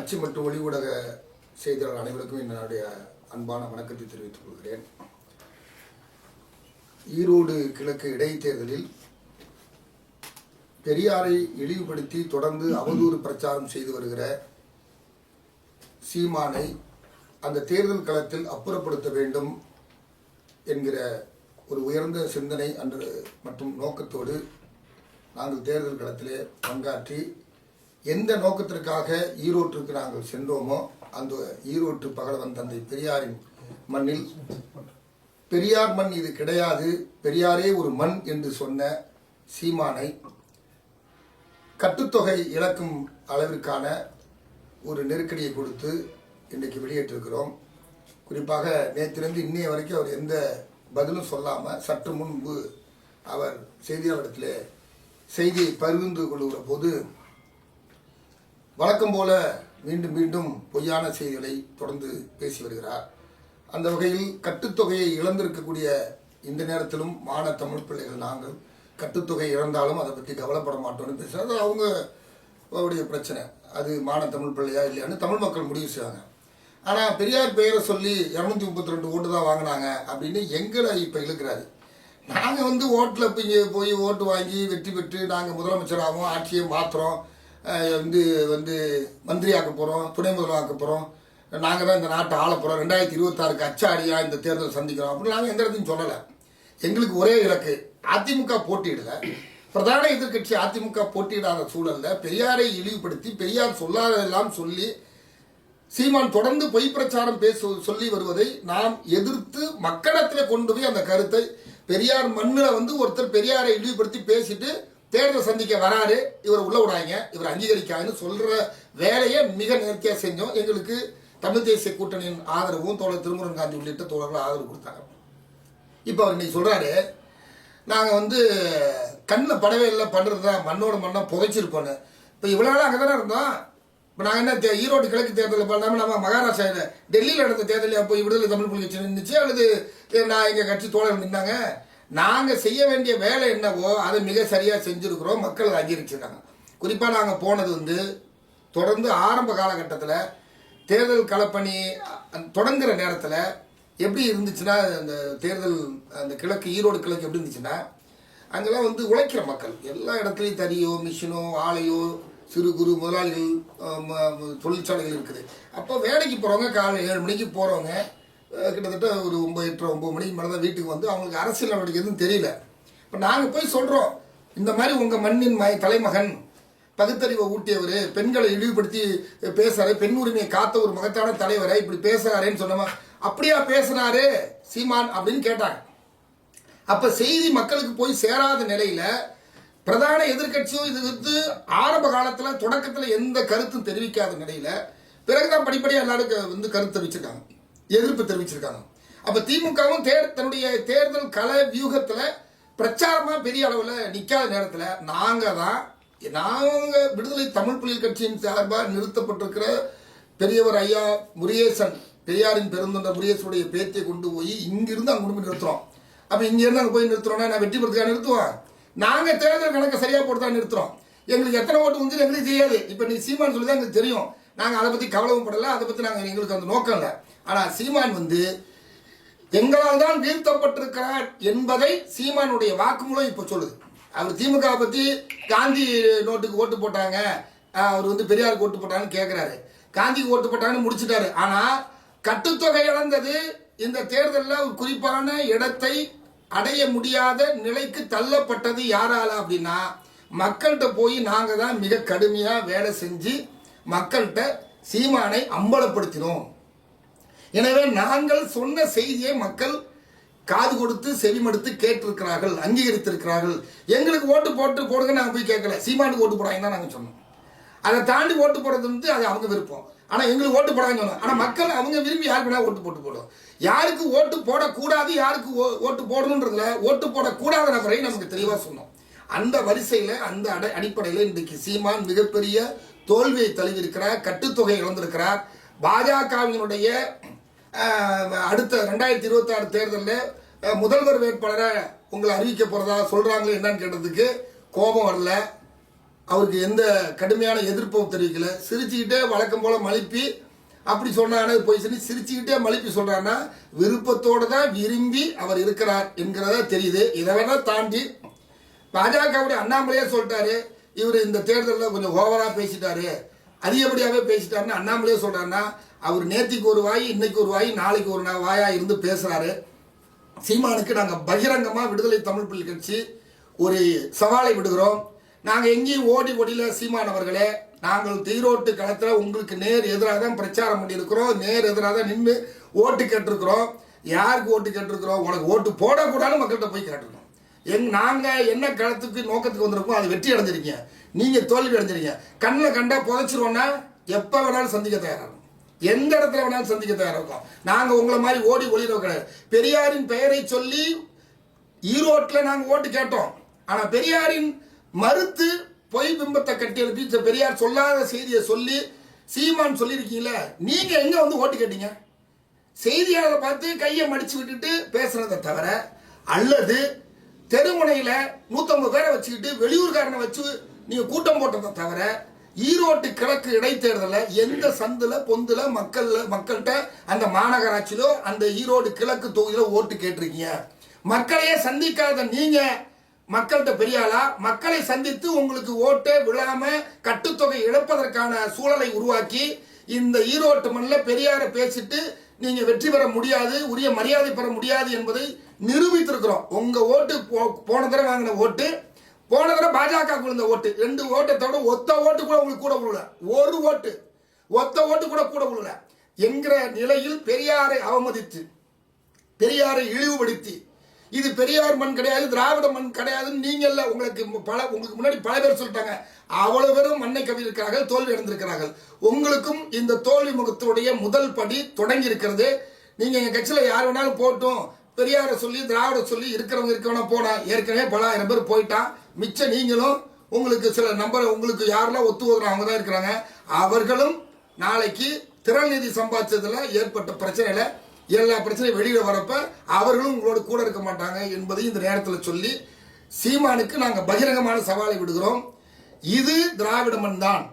அச்சு மற்றும் ஒளி ஊடக செய்தியாளர் அனைவருக்கும் என்னுடைய அன்பான வணக்கத்தை தெரிவித்துக் கொள்கிறேன். ஈரோடு கிழக்கு இடைத்தேர்தலில் பெரியாரை இழிவுபடுத்தி தொடர்ந்து அவதூறு பிரச்சாரம் செய்து வருகிற சீமானை அந்த தேர்தல் களத்தில் அப்புறப்படுத்த வேண்டும் என்கிற ஒரு உயர்ந்த சிந்தனை அன்று மற்றும் நோக்கத்தோடு நாங்கள் தேர்தல் களத்திலே பங்காற்றி எந்த நோக்கத்திற்காக ஈரோட்டிற்கு நாங்கள் சென்றோமோ அந்த ஈரோட்டு பகலவன் தந்தை பெரியாரின் மண்ணில் பெரியார் மண் இது கிடையாது பெரியாரே ஒரு மண் என்று சொன்ன சீமானை கட்டுத்தொகை இழக்கும் அளவிற்கான ஒரு நெருக்கடியை கொடுத்து இன்றைக்கு வெளியேற்றிருக்கிறோம். குறிப்பாக நேற்றிலிருந்து இன்னைய வரைக்கும் அவர் எந்த பதிலும் சொல்லாமல் சற்று முன்பு அவர் செய்தியாளரிடத்திலே செய்தியை பகிர்ந்து கொள்கிற போது வழக்கம் போல மீண்டும் மீண்டும் பொய்யான செய்திகளை தொடர்ந்து பேசி வருகிறார். அந்த வகையில் கட்டுத்தொகையை இழந்திருக்கக்கூடிய இந்த நேரத்திலும் மாண தமிழ் பிள்ளைகள் நாங்கள் கட்டுத்தொகை இழந்தாலும் அதை பற்றி கவலைப்பட மாட்டோம்னு பேசுகிறார் அது அவங்க அவருடைய பிரச்சனை. அது மாண தமிழ் பிள்ளையா இல்லையான்னு தமிழ் மக்கள் முடிவு செய்வாங்க ஆனால் பெரியார் பெயரை சொல்லி இரநூத்தி முப்பத்தி ரெண்டு ஓட்டு தான் வாங்கினாங்க அப்படின்னு எங்களை இப்போ இழுக்கிறாரு. நாங்கள் வந்து ஓட்டில் இப்போ இங்கே போய் ஓட்டு வாங்கி வெற்றி பெற்று நாங்கள் முதலமைச்சராகவும் ஆட்சியை மாற்றுறோம் வந்து வந்து மந்திரியாக்க போகிறோம் துணை முதல்வராக்க போகிறோம் நாங்கள் தான் இந்த நாட்டை ஆள போகிறோம் ரெண்டாயிரத்தி இருபத்தாறுக்கு அச்சாடியாக இந்த தேர்தல் சந்திக்கிறோம். அப்படின்னு நாங்கள் எந்த இடத்தையும் சொல்லலை. எங்களுக்கு ஒரே இலக்கு அதிமுக போட்டியிடல. பிரதான எதிர்க்கட்சி அதிமுக போட்டியிடாத சூழல்ல பெரியாரை இழிவுபடுத்தி பெரியார் சொல்லாததெல்லாம் சொல்லி சீமான் தொடர்ந்து பொய் பிரச்சாரம் பேச சொல்லி வருவதை நாம் எதிர்த்து மக்களிடத்தில் கொண்டு போய் அந்த கருத்தை பெரியார் மண்ணில் வந்து ஒருத்தர் பெரியாரை இழிவுபடுத்தி பேசிட்டு தேர்தல் சந்திக்க வராரு இவர் உள்ள விடாங்க இவர் அங்கீகரிக்காதுன்னு சொல்ற வேலையை மிக நேர்த்தியாக செஞ்சோம். எங்களுக்கு தமிழ் தேசிய கூட்டணியின் ஆதரவும் தோழர் திருமுருகன் காந்தி உள்ளிட்ட தோழர்கள் ஆதரவு கொடுத்தாங்க. இப்போ அவர் இன்னைக்கு சொல்றாரு நாங்கள் வந்து கண்ணில் படவே இல்லை பண்ணுறது தான் மண்ணோட மண்ணை புதைச்சிருப்போன்னு இப்போ இவ்வளோ நாள் அங்கே தானே இருந்தோம். இப்போ நாங்கள் என்ன தே- ஈரோடு கிழக்கு தேர்தலில் பண்ணாமல் நம்ம மகாராஷ்டிரா டெல்லியில் நடந்த தேர்தலில் அப்போ விடுதலை தமிழ் புலி நின்றுச்சு அல்லது நான் எங்கள் கட்சி தோழர் நின்னாங்க. நாங்கள் செய்ய வேண்டிய வேலை என்னவோ அதை மிக சரியாக செஞ்சுருக்கிறோம். மக்கள் அங்கீகரிச்சிருக்காங்க. குறிப்பாக நாங்கள் போனது வந்து தொடர்ந்து ஆரம்ப காலகட்டத்தில் தேர்தல் களப்பணி அ- தொடங்குற நேரத்தில் எப்படி இருந்துச்சுன்னா அந்த தேர்தல் அந்த கிழக்கு ஈரோடு கிழக்கு எப்படி இருந்துச்சுன்னா அங்கெல்லாம் வந்து உழைக்கிற மக்கள். எல்லா இடத்துலையும் தறியோ மிஷினோ ஆலையோ சிறு குறு முதலாளிகள் தொழிற்சாலைகள் இருக்குது. அப்போ வேலைக்கு போகிறவங்க காலை ஏழு மணிக்கு போகிறவங்க கிட்டத்தட்ட ஒரு ஒம்பது எட்டு ஒம்பது மணிக்கு மேலே தான் வீட்டுக்கு வந்து. அவங்களுக்கு அரசியல் நடவடிக்கை எதுவும் தெரியல. இப்போ நாங்கள் போய் சொல்கிறோம் இந்த மாதிரி உங்கள் மண்ணின் ம தலைமகன் பகுத்தறிவை ஊட்டியவர் பெண்களை இழிவுபடுத்தி பேசுறாரு பெண் உரிமையை காத்த ஒரு மகத்தான தலைவரை இப்படி பேசுறாருன்னு சொன்னோமா? அப்படியா பேசுனாரு சீமான் அப்படின்னு கேட்டாங்க. அப்ப செய்தி மக்களுக்கு போய் சேராத நிலையில பிரதான எதிர்க்கட்சியும் இது வந்து ஆரம்ப காலத்துல தொடக்கத்துல எந்த கருத்தும் தெரிவிக்காத நிலையில பிறகுதான் படிப்படியாக எல்லாருக்கும் வந்து கருத்து தெரிவிச்சிருக்காங்க. எதிர்ப்பு தெரிவிச்சிருக்காங்க. அப்ப திமுகவும் தேர் தன்னுடைய தேர்தல் கல வியூகத்துல பிரச்சாரமா பெரிய அளவுல நிக்காத நேரத்துல நாங்க தான் நாங்க விடுதலை தமிழ் புலிகள் கட்சியின் சார்பாக நிறுத்தப்பட்டிருக்கிற பெரியவர் ஐயா முருகேசன் பெரியாரின் பெருந்தொண்ட முருகேசனுடைய பேத்தை கொண்டு போய் இங்கிருந்து அங்க கொண்டு போய் நிறுத்துறோம். அப்ப இங்க இருந்து அங்க போய் நிறுத்துறோம்னா நான் வெற்றி பெறதுக்காக நிறுத்துவோம் நாங்க தேர்தல் கணக்கை சரியா போட்டு தான் நிறுத்துறோம். எங்களுக்கு எத்தனை ஓட்டு வந்து எங்களுக்கு தெரியாது. இப்ப நீ சீமான் சொல்லி தான் எங்களுக்கு தெரியும். நாங்க அதை பத்தி கவலவும் படல. அதை பத்தி நாங்க எங்களுக்கு அந்த நோக்கம் இல்லை. ஆனா சீமான் வந்து எங்களால் தான் வீழ்த்தப்பட்டிருக்கிறார் என்பதை சீமானுடைய வாக்குமூலம் இப்ப சொல்லுது. அவர் திமுக பத்தி காந்தி நோட்டுக்கு ஓட்டு போட்டாங்க. அவர் வந்து பெரியாருக்கு ஓட்டு போட்டாங்கன்னு கேட்கிறாரு காந்திக்கு ஓட்டு போட்டாங்கன்னு முடிச்சுட்டாரு. ஆனா கட்டுத்தொகை இழந்தது இந்த தேர்தலில் ஒரு குறிப்பான இடத்தை அடைய முடியாத நிலைக்கு தள்ளப்பட்டது யாரால அப்படின்னா மக்கள்கிட்ட போய் நாங்கள் தான் மிக கடுமையாக வேலை செஞ்சு மக்கள்கிட்ட சீமானை அம்பலப்படுத்தினோம். எனவே நாங்கள் சொன்ன செய்தியை மக்கள் காது கொடுத்து செவிமடுத்து கேட்டிருக்கிறார்கள் அங்கீகரித்திருக்கிறார்கள். எங்களுக்கு ஓட்டு போட்டு போடுங்க நாங்கள் போய் கேட்கல. சீமானுக்கு ஓட்டு போடாங்க தான் நாங்கள் சொன்னோம். அதை தாண்டி ஓட்டு போடுறது வந்து அது அவங்க விருப்பம். ஆனால் எங்களுக்கு ஓட்டு போடாங்கன்னு சொன்னோம். ஆனால் மக்கள் அவங்க விரும்பி யாருக்கு வேணால் ஓட்டு போட்டு போடுவோம். யாருக்கு ஓட்டு போடக்கூடாது யாருக்கு ஓ- ஓட்டு போடணுன்றதுல ஓட்டு போடக்கூடாத நபரை நமக்கு தெளிவாக சொன்னோம். அந்த வரிசையில் அந்த அடை அடிப்படையில் இன்றைக்கு சீமான் மிகப்பெரிய தோல்வியை தழுவியிருக்கிறார் கட்டுத்தொகை இழந்திருக்கிறார். பாஜகவினுடைய அடுத்த ரெண்டாயிரத்தி இருபத்தி ஆறு தேர்தலில் முதல்வர் வேட்பாளரை உங்களை அறிவிக்க போகிறதா சொல்கிறாங்களே என்னன்னு கேட்டதுக்கு கோபம் வரல. அவருக்கு எந்த கடுமையான எதிர்ப்பும் தெரிவிக்கல. சிரிச்சுக்கிட்டே வழக்கம் போல் மழுப்பி அப்படி சொன்னானே போய் சொல்லி சிரிச்சுக்கிட்டே மழுப்பி சொல்கிறான்னா விருப்பத்தோடு தான் விரும்பி அவர் இருக்கிறார் என்கிறத தெரியுது. இதை வேணால் தாண்டி பாஜகவுடைய அண்ணாமலையே சொல்லிட்டாரு. இவர் இந்த தேர்தலில் கொஞ்சம் ஓவராக பேசிட்டாரு. அதிகப்படியாகவே பேசிட்டாருன்னு அண்ணாமலையே சொல்கிறாருன்னா அவர் நேத்திக்கு ஒரு வாய் இன்னைக்கு ஒரு வாய் நாளைக்கு ஒரு வாயாக வாயா இருந்து பேசுகிறாரு சீமானுக்கு நாங்கள் பகிரங்கமாக விடுதலை தமிழ் புலி கட்சி ஒரு சவாலை விடுகிறோம். நாங்கள் எங்கேயும் ஓடி ஓடியில் சீமானவர்களே நாங்கள் தீரோட்டு களத்தில் உங்களுக்கு நேர் எதிராக தான் பிரச்சாரம் பண்ணியிருக்கிறோம். நேர் எதிராக தான் நின்று ஓட்டு கேட்டிருக்கிறோம். யாருக்கு ஓட்டு கேட்டிருக்கிறோம்? உனக்கு ஓட்டு போடக்கூடாதுன்னு மக்கள்கிட்ட போய் கேட்டிருக்கோம். எங் நாங்கள் என்ன களத்துக்கு நோக்கத்துக்கு வந்திருக்கோம் அது வெற்றி அடைஞ்சிருக்கீங்க. நீங்கள் தோல்வி அடைஞ்சிருங்க. கண்ணில் கண்டா புதைச்சிருவோன்னா எப்போ வேணாலும் சந்திக்க தயாராகும். எந்த இடத்துல வேணாலும் சந்திக்க தயாராக இருக்கோம் நாங்கள் உங்களை மாதிரி ஓடி ஒளிரவ கிடையாது பெரியாரின் பெயரை சொல்லி ஈரோட்டில் நாங்கள் ஓட்டு கேட்டோம். ஆனால் பெரியாரின் மறுத்து பொய் பிம்பத்தை கட்டி எழுப்பி பெரியார் சொல்லாத செய்தியை சொல்லி சீமான் சொல்லியிருக்கீங்களே நீங்கள் எங்கே வந்து ஓட்டு கேட்டீங்க? செய்தியாளரை பார்த்து கையை மடிச்சு விட்டுட்டு பேசுறதை தவிர அல்லது தெருமுனையில் நூற்றம்பது பேரை வச்சுக்கிட்டு வெளியூர்காரனை வச்சு நீங்க கூட்டம் போட்டதை தவிர ஈரோட்டு கிழக்கு இடைத்தேர்தலில் எந்த சந்தில் பொந்தில் மக்கள் மக்கள்கிட்ட அந்த மாநகராட்சியிலோ அந்த ஈரோடு கிழக்கு தொகுதியில் ஓட்டு கேட்டிருக்கீங்க. மக்களையே சந்திக்காத நீங்கள் மக்கள்கிட்ட பெரியாளா மக்களை சந்தித்து உங்களுக்கு ஓட்டே விழாம கட்டுத்தொகை இழப்பதற்கான சூழலை உருவாக்கி இந்த ஈரோட்டு மண்ணில் பெரியாரை பேசிட்டு நீங்க வெற்றி பெற முடியாது உரிய மரியாதை பெற முடியாது என்பதை நிரூபித்திருக்கிறோம். உங்க ஓட்டு போ- போன தடவை வாங்கின ஓட்டு போன தடவை பாஜக விழுந்த ஓட்டு. ரெண்டு ஓட்டை தவிர ஒத்த ஓட்டு கூட உங்களுக்கு கூட விழுல ஒரு ஓட்டு. ஒத்த ஓட்டு கூட கூட விழுல என்கிற நிலையில் பெரியாரை அவமதித்து பெரியாரை இழிவுபடுத்தி இது பெரியார் மண் கிடையாது திராவிட மண் கிடையாதுன்னு நீங்கள்ல உங்களுக்கு பல உங்களுக்கு முன்னாடி பல பேர் சொல்லிட்டாங்க. அவ்வளவு பேரும் மண்ணை கவியிருக்கிறார்கள் தோல்வி அடைந்திருக்கிறார்கள். உங்களுக்கும் இந்த தோல்வி முகத்துடைய முதல் படி தொடங்கி இருக்கிறது. நீங்க எங்க கட்சியில யார் வேணாலும் போட்டும். பெரியார சொல்லி திராவிட சொல்லி இருக்கிறவங்க இருக்கவனா போனா ஏற்கனவே பல ஆயிரம் பேர் போயிட்டான். மிச்சம் நீங்களும் உங்களுக்கு சில நம்பர் உங்களுக்கு யாரெல்லாம் ஒத்து போதுறோம் அவங்க தான் இருக்கிறாங்க. அவர்களும் நாளைக்கு திறன் நிதி சம்பாதிச்சதுல ஏற்பட்ட பிரச்சனையில எல்லா பிரச்சனையும் வெளியில வரப்ப அவர்களும் உங்களோட கூட இருக்க மாட்டாங்க என்பதையும் இந்த நேரத்தில் சொல்லி சீமானுக்கு நாங்கள் பகிரங்கமான சவாலை விடுகிறோம். இது திராவிட மண் தான்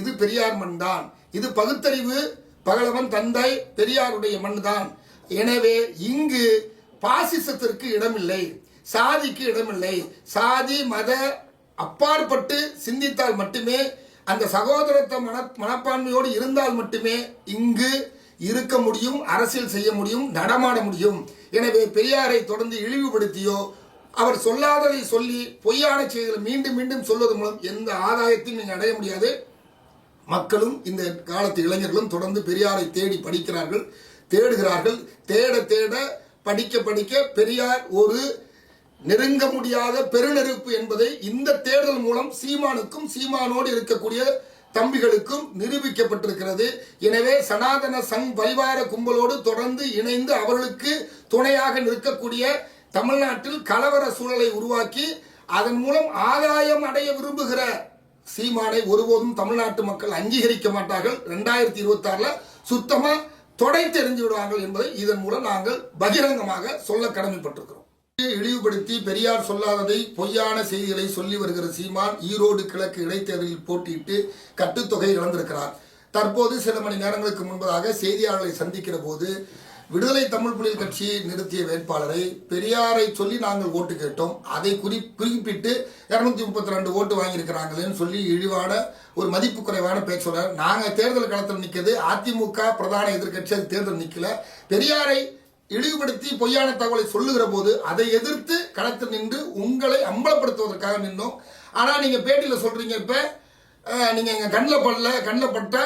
இது பெரியார் மண் தான் இது பகுத்தறிவு பகலவன் தந்தை பெரியாருடைய மண் தான் எனவே இங்கு பாசிசத்திற்கு இடமில்லை சாதிக்கு இடமில்லை. சாதி மத அப்பாற்பட்டு சிந்தித்தால் மட்டுமே அந்த சகோதரத்த மன மனப்பான்மையோடு இருந்தால் மட்டுமே இங்கு இருக்க முடியும் அரசியல் செய்ய முடியும் நடமாட முடியும். எனவே பெரியாரை தொடர்ந்து இழிவுபடுத்தியோ அவர் சொல்லாததை சொல்லி பொய்யான செய்திகளை மீண்டும் மீண்டும் சொல்வது மூலம் எந்த ஆதாயத்தையும் நீங்கள் அடைய முடியாது. மக்களும் இந்த காலத்து இளைஞர்களும் தொடர்ந்து பெரியாரை தேடி படிக்கிறார்கள் தேடுகிறார்கள். தேட தேட படிக்க படிக்க பெரியார் ஒரு நெருங்க முடியாத பெருநெருப்பு என்பதை இந்த தேர்தல் மூலம் சீமானுக்கும் சீமானோடு இருக்கக்கூடிய தம்பிகளுக்கும் நிரூபிக்கப்பட்டிருக்கிறது. எனவே சனாதன சங் பரிவார கும்பலோடு தொடர்ந்து இணைந்து அவர்களுக்கு துணையாக நிற்கக்கூடிய தமிழ்நாட்டில் கலவர சூழலை உருவாக்கி அதன் மூலம் ஆதாயம் அடைய விரும்புகிற சீமானை ஒருபோதும் தமிழ்நாட்டு மக்கள் அங்கீகரிக்க மாட்டார்கள். ரெண்டாயிரத்தி இருபத்தி ஆறுல சுத்தமா தொடை தெரிஞ்சு விடுவார்கள் என்பதை இதன் மூலம் நாங்கள் பகிரங்கமாக சொல்ல கடமைப்பட்டிருக்கிறோம். இழிவுபடுத்தி பெரியார் சொல்லாததை பொய்யான செய்திகளை சொல்லி வருகிற சீமான் ஈரோடு கிழக்கு இடைத்தேர்தலில் போட்டியிட்டு கட்டுத்தொகை இழந்திருக்கிறார். தற்போது சில மணி நேரங்களுக்கு முன்பதாக செய்தியாளர்களை சந்திக்கிற போது விடுதலை தமிழ் புலிகள் கட்சி நிறுத்திய வேட்பாளரை பெரியாரை சொல்லி நாங்கள் ஓட்டு கேட்டோம். அதை குறி குறிப்பிட்டு இரநூத்தி முப்பத்தி ரெண்டு ஓட்டு வாங்கியிருக்கிறாங்களேன்னு சொல்லி இழிவான ஒரு மதிப்பு குறைவான பேச்சோட நாங்கள் தேர்தல் களத்தில் நிற்கிறது அதிமுக பிரதான எதிர்கட்சி அது தேர்தல் நிற்கல பெரியாரை இழிவுபடுத்தி பொய்யான தகவலை சொல்லுகிற போது அதை எதிர்த்து களத்தில் நின்று உங்களை அம்பலப்படுத்துவதற்காக நின்றோம் ஆனால் நீங்கள் பேட்டியில் சொல்கிறீங்க இப்போ நீங்கள் எங்கள் கண்ணில் படல கண்ணில் பட்ட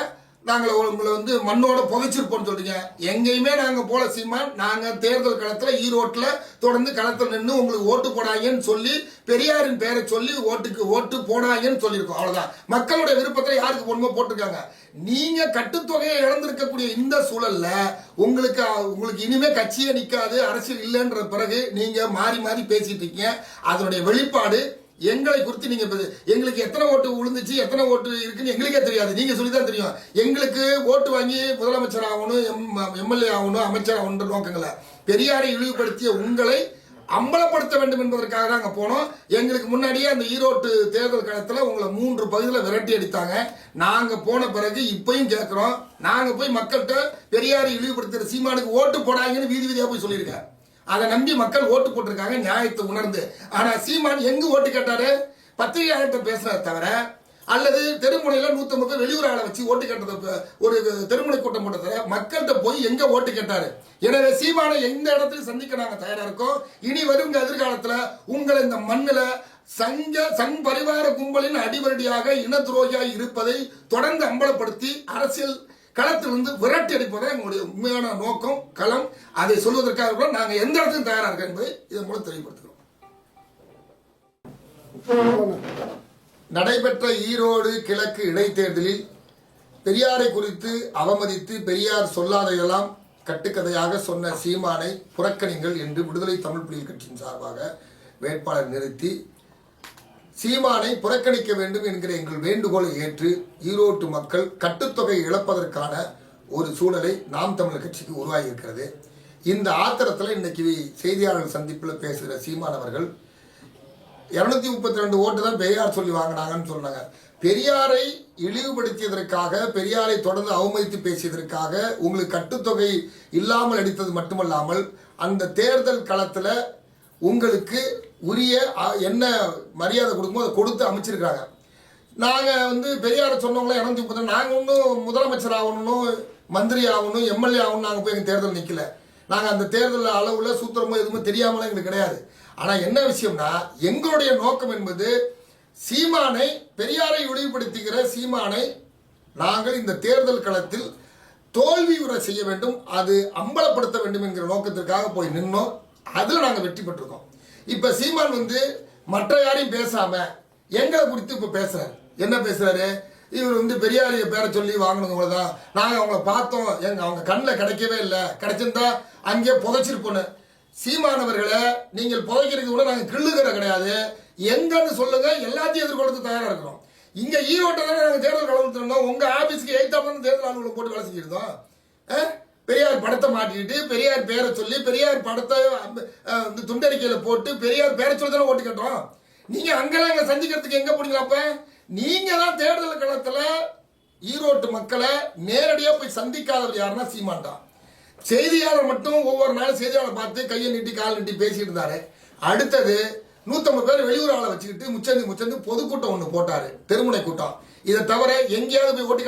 நாங்கள் உங்களை வந்து மண்ணோட புகைச்சிருப்போம்னு சொல்றீங்க. எங்கேயுமே நாங்கள் போல சீமான். நாங்கள் தேர்தல் களத்தில் ஈரோட்டில் தொடர்ந்து களத்தில் நின்று உங்களுக்கு ஓட்டு போடாங்கன்னு சொல்லி பெரியாரின் பெயரை சொல்லி ஓட்டுக்கு ஓட்டு போடாங்கன்னு சொல்லியிருக்கோம். அவ்வளோதான் மக்களுடைய விருப்பத்தில் யாருக்கு பொண்ணுமோ போட்டிருக்காங்க? நீங்க கட்டுத்தொகையை இழந்திருக்கக்கூடிய இந்த சூழல்ல உங்களுக்கு உங்களுக்கு இனிமே கட்சியே நிற்காது அரசியல் இல்லைன்ற பிறகு நீங்க மாறி மாறி பேசிட்டு இருக்கீங்க. அதனுடைய வெளிப்பாடு எங்களை குறித்து நீங்க எங்களுக்கு எத்தனை ஓட்டு விழுந்துச்சு எத்தனை ஓட்டு இருக்குன்னு எங்களுக்கே தெரியாது. நீங்க சொல்லி தான் தெரியும். எங்களுக்கு ஓட்டு வாங்கி முதலமைச்சர் ஆகணும் எம் எம்எல்ஏ ஆகணும் அமைச்சர் ஆகணுன்ற நோக்கங்கள. பெரியாரை இழிவுபடுத்திய உங்களை அம்பலப்படுத்த வேண்டும் என்பதற்காக தான் அங்கே போனோம். எங்களுக்கு முன்னாடியே அந்த ஈரோட்டு தேர்தல் காலத்தில் உங்களை மூன்று பகுதியில் விரட்டி அடித்தாங்க. நாங்கள் போன பிறகு இப்பயும் கேட்குறோம் நாங்கள் போய் மக்கள்கிட்ட பெரியாரை இழிவுபடுத்துகிற சீமானுக்கு ஓட்டு போடாங்கன்னு வீதி வீதியாக போய் சொல்லியிருக்கேன். அதை நம்பி மக்கள் ஓட்டு போட்டிருக்காங்க நியாயத்தை உணர்ந்து. ஆனா சீமான் எங்க ஓட்டு கேட்டாரு? பத்திரிகையாளர்கிட்ட பேசுறத தவிர அல்லது தெருமுனையில நூத்தி முப்பது வெளியூர் ஆளை வச்சு ஓட்டு கேட்டது ஒரு தெருமுனை கூட்டம் போட்டத மக்கள்கிட்ட போய் எங்க ஓட்டு கேட்டாரு? எனவே சீமானை எந்த இடத்துல சந்திக்க நாங்க தயாரா இருக்கோம்? இனி வரும் எதிர்காலத்துல உங்களை இந்த மண்ணில் சங்க சங் பரிவார கும்பலின் அடிவரடியாக இன துரோகியாக இருப்பதை தொடர்ந்து அம்பலப்படுத்தி அரசியல் களத்திலிருந்து விரட்டி அடிப்பதே எங்களுடைய உண்மையான நோக்கம் களம். அதை சொல்வதற்காக கூட நாங்கள் எந்த இடத்துக்கும் தயாராக இருக்கோம் என்பதை இதன் மூலம் தெளிவுபடுத்துகிறோம் நடைபெற்ற ஈரோடு கிழக்கு இடைத்தேர்தலில் பெரியாரை குறித்து அவமதித்து பெரியார் சொல்லாதையெல்லாம் கட்டுக்கதையாக சொன்ன சீமானை புறக்கணிங்கள் என்று விடுதலை தமிழ் புலிகள் கட்சியின் சார்பாக வேட்பாளர் நிறுத்தி சீமானை புறக்கணிக்க வேண்டும் என்கிற எங்கள் வேண்டுகோளை ஏற்று ஈரோட்டு மக்கள் கட்டுத்தொகை இழப்பதற்கான ஒரு சூழலை நாம் தமிழர் கட்சிக்கு உருவாகியிருக்கிறது. இந்த ஆத்திரத்தில் இன்னைக்கு செய்தியாளர் சந்திப்பில் பேசுகிற சீமான் அவர்கள் முப்பத்தி ரெண்டு ஓட்டு தான் பெரியார் சொல்லி வாங்கினாங்கன்னு சொன்னாங்க. பெரியாரை இழிவுபடுத்தியதற்காக பெரியாரை தொடர்ந்து அவமதித்து பேசியதற்காக உங்களுக்கு கட்டுத்தொகை இல்லாமல் அடித்தது மட்டுமல்லாமல் அந்த தேர்தல் களத்தில் உங்களுக்கு உரிய என்ன மரியாதை கொடுக்குமோ அதை கொடுத்து அமைச்சிருக்காங்க நாங்கள் வந்து பெரியாரை சொன்னவங்களே இணைஞ்சு முப்பத்தி நாங்கள் ஒன்றும் முதலமைச்சர் ஆகணும் மந்திரி ஆகணும் எம்எல்ஏ ஆகணும் நாங்கள் போய் எங்கள் தேர்தல் நிற்கல நாங்கள் அந்த தேர்தல் அளவில் சூத்திரமோ எதுவுமே தெரியாமலாம் எங்களுக்கு கிடையாது. ஆனால் என்ன விஷயம்னா எங்களுடைய நோக்கம் என்பது சீமானை பெரியாரை இழிவுபடுத்துகிற சீமானை நாங்கள் இந்த தேர்தல் களத்தில் தோல்வி உரை செய்ய வேண்டும் அது அம்பலப்படுத்த வேண்டும் என்கிற நோக்கத்திற்காக போய் நின்னோம். அதில் நாங்கள் வெற்றி பெற்றிருக்கோம். இப்போ சீமான் வந்து மற்ற யாரையும் பேசாம எங்களை குறித்து இப்போ பேசுறாரு. என்ன பேசுறாரு? இவர் வந்து பெரியாரிய பேரை சொல்லி வாங்கினவங்க தான் நாங்கள் அவங்கள பார்த்தோம். எங்க அவங்க கண்ணில் கிடைக்கவே இல்லை. கிடைச்சிருந்தா அங்கேயே புதைச்சிருப்போன்னு. சீமானவர்களை நீங்கள் புதைக்கிறதுக்கு கூட நாங்கள் கிள்ளுகிற கிடையாது. எங்கன்னு சொல்லுங்க. எல்லாத்தையும் எதிர்கொள்றது தயாரா இருக்கிறோம். இங்க ஈரோட்டை தானே நாங்கள் தேர்தல் கலந்துட்டு உங்கள் உங்க ஆபீஸ்க்கு எய்த்தாப்ப தேர்தல் அலுவலகம் போட்டு வேலை செஞ்சிருந்தோம் பெரியார் படத்தை மாட்டிக்கிட்டு பெரியார் பேரை சொல்லி பெரியார் படத்தை அஹ், வந்து போட்டு பெரியார் பேரை சொல்லி தானே ஓட்டு நீங்கள் நீங்க அங்கெல்லாம் இங்கே சந்திக்கிறதுக்கு எங்கே போனீங்களா அப்போ? நீங்கள் தான் தேர்தல் களத்தில் ஈரோட்டு மக்களை நேரடியாக போய் சந்திக்காதவர் யாருன்னா சீமாண்டான் செய்தியாளர் மட்டும் ஒவ்வொரு நாளும் செய்தியாளர் பார்த்து கையை நீட்டி கால் நீட்டி பேசிட்டு இருந்தாரு. அடுத்தது நூற்றம்பது பேர் வெளியூர் ஆளை வச்சுக்கிட்டு முச்சந்தி முச்சந்தி பொதுக்கூட்டம் ஒன்று போட்டார். தெருமுனை கூட்டம். இதை தவிர எங்கேயாவது போய் ஓட்டு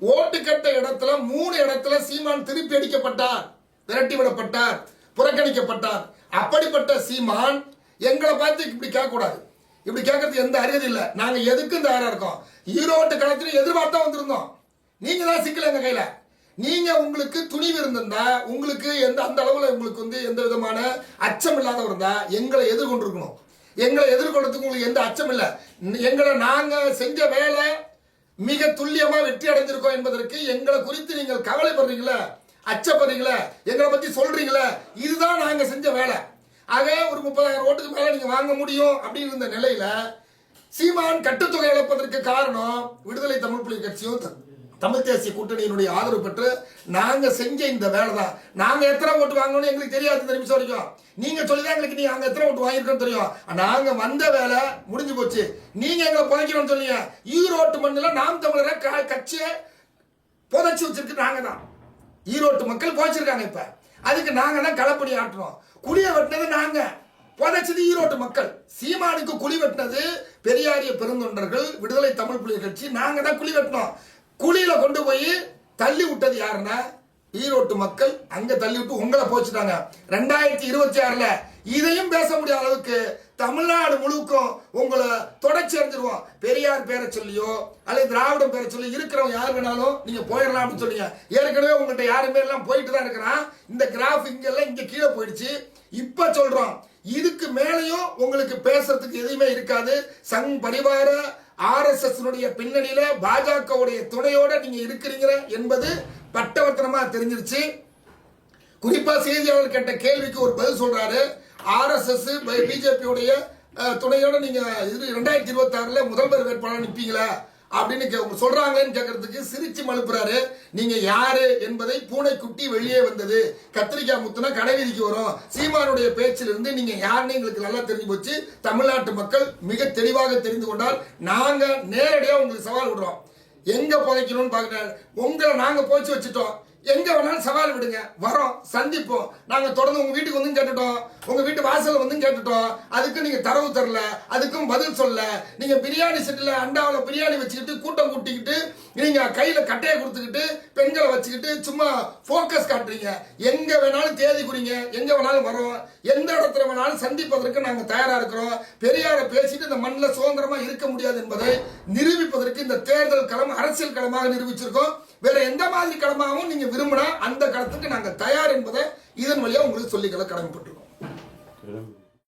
ஓட்டு கட்ட இடத்துல மூணு இடத்துல சீமான் திருப்பி அடிக்கப்பட்டார் விரட்டி விடப்பட்டார் புறக்கணிக்கப்பட்டார். அப்படிப்பட்ட சீமான் எங்களை பார்த்து இப்படி கேட்கக்கூடாது. இப்படி கேட்கறதுக்கு எந்த அறிவு இல்லை. நாங்க எதுக்கும் தயாரா இருக்கோம்? ஈரோட்டு களத்துல எதிர்பார்த்தா வந்திருந்தோம். நீங்க தான் சிக்கல எங்க கையில? நீங்க உங்களுக்கு துணிவு இருந்திருந்தா உங்களுக்கு எந்த அந்த அளவுல உங்களுக்கு வந்து எந்த விதமான அச்சம் இல்லாதவர் இருந்தா எங்களை எதிர்கொண்டிருக்கணும். எங்களை எதிர்கொள்றதுக்கு உங்களுக்கு எந்த அச்சம் இல்லை. எங்களை நாங்க செஞ்ச வேலை மிக துல்லியமா வெற்றி அடைஞ்சிருக்கோம் என்பதற்கு எங்களை குறித்து நீங்கள் கவலைப்படுறீங்களா அச்சப்படுறீங்களா எங்களை பத்தி சொல்றீங்களா இதுதான் நாங்க செஞ்ச வேலை. ஆக ஒரு முப்பதாயிரம் ஓட்டுக்கு மேல நீங்க வாங்க முடியும் அப்படின்னு இருந்த நிலையில சீமான் கட்டுத்தொகை இழப்பதற்கு காரணம் விடுதலை தமிழ் புலி கட்சியும் த- தமிழ் தேசிய கூட்டணியினுடைய ஆதரவு பெற்று நாங்க செஞ்ச இந்த வேலை தான் நாங்க எத்தனை ஓட்டு வாங்கணும்னு எங்களுக்கு தெரியாது இந்த நிமிஷம் வரைக்கும். நீங்க சொல்லிதான் எங்களுக்கு நீங்க அங்க எத்தனை ஓட்டு வாங்கியிருக்கோன்னு தெரியும். நாங்க வந்த வேலை முடிஞ்சு போச்சு. நீங்க எங்களை புதைக்கணும்னு சொன்னீங்க ஈரோட்டு மண்ணில் நாம் தமிழரை க- கட்சியை புதைச்சி வச்சிருக்கு நாங்க தான். ஈரோட்டு மக்கள் புதைச்சிருக்காங்க இப்ப. அதுக்கு நாங்க தான் களப்பணி ஆட்டுறோம் குழிய வெட்டினது நாங்க. புதைச்சது ஈரோட்டு மக்கள். சீமானுக்கு குழி வெட்டினது பெரியாரிய பெருந்தொண்டர்கள் விடுதலை தமிழ் புலிகள் கட்சி. நாங்க தான் குழி வெட்டினோம். குழியில கொண்டு போய் தள்ளி விட்டது யாருன்னா? ஈரோட்டு மக்கள் அங்க தள்ளி விட்டு உங்களை போச்சுட்டாங்க. ரெண்டாயிரத்தி இருபத்தி ஆறுல இதையும் பேச முடியாத அளவுக்கு தமிழ்நாடு முழுக்கும் உங்களை தொடர்ச்சி அறிஞ்சிருவோம் பெரியார் பேரை சொல்லியோ அல்லது திராவிடம் பேரை சொல்லி இருக்கிறவங்க யார் வேணாலும் நீங்க போயிடலாம் அப்படின்னு சொன்னீங்க. ஏற்கனவே உங்கள்கிட்ட யாருமே எல்லாம் போயிட்டு தான் இருக்கிறான். இந்த கிராஃப் இங்கெல்லாம் இங்க கீழே போயிடுச்சு. இப்ப சொல்றோம். இதுக்கு மேலேயும் உங்களுக்கு பேசுறதுக்கு எதுவுமே இருக்காது. சங் பரிவார ஆர்எஸ்எஸ் பின்னணியில பாஜகவுடைய துணையோட நீங்க இருக்கிறீங்க என்பது பட்டவர்த்தனமா தெரிஞ்சிருச்சு. குறிப்பா செய்தியாளர் கேட்ட கேள்விக்கு ஒரு பதில் சொல்றாரு. ஆர்எஸ்எஸ் பிஜேபியுடைய துணையோட நீங்க இது ரெண்டாயிரத்தி இருபத்தி ஆறுல முதல்வர் வேட்பாளர் நிற்பீங்களா அப்படின்னு கே- அவங்க சொல்றாங்களேன்னு கேட்கறதுக்கு சிரிச்சு மழுப்புறாரு. நீங்க யாரு என்பதை பூனைக்குட்டி வெளியே வந்தது. கத்திரிக்காய் முத்துனா கடைவீதிக்கு வரும். சீமானுடைய பேச்சிலிருந்து நீங்க யாருன்னு எங்களுக்கு நல்லா தெரிஞ்சு போச்சு. தமிழ்நாட்டு மக்கள் மிக தெளிவாக தெரிந்து கொண்டால் நாங்க நேரடியா உங்களுக்கு சவால் விடுறோம். எங்க புதைக்கணும்னு பாக்குறாரு உங்களை நாங்க போச்சு வச்சுட்டோம். எங்க வேணாலும் சவால் விடுங்க. வரோம் சந்திப்போம். நாங்க தொடர்ந்து உங்க வீட்டுக்கு வந்து கேட்டுட்டோம். உங்க வீட்டு வாசல் வந்து கேட்டுட்டோம். அதுக்கு நீங்க தரவு தரல அதுக்கும் பதில் சொல்ல. நீங்க பிரியாணி செட்டில் அண்டாவில் பிரியாணி வச்சுக்கிட்டு கூட்டம் கூட்டிக்கிட்டு நீங்க கையில கட்டையை கொடுத்துக்கிட்டு பெண்களை வச்சுக்கிட்டு சும்மா ஃபோக்கஸ் காட்டுறீங்க. எங்க வேணாலும் தேதி குறிங்க எங்க வேணாலும் வரோம். எந்த இடத்துல வேணாலும் சந்திப்பதற்கு நாங்க தயாரா இருக்கிறோம். பெரியாரை பேசிட்டு இந்த மண்ணில் சுதந்திரமா இருக்க முடியாது என்பதை நிரூபிப்பதற்கு இந்த தேர்தல் களம் அரசியல் களமாக நிரூபிச்சிருக்கோம். வேற எந்த மாதிரி கடமாவும் நீங்க விரும்பினா அந்த கடத்துக்கு நாங்க தயார் என்பதை இதன் வழியா உங்களுக்கு சொல்லிக்கல கடமைப்பட்டிருக்கோம்.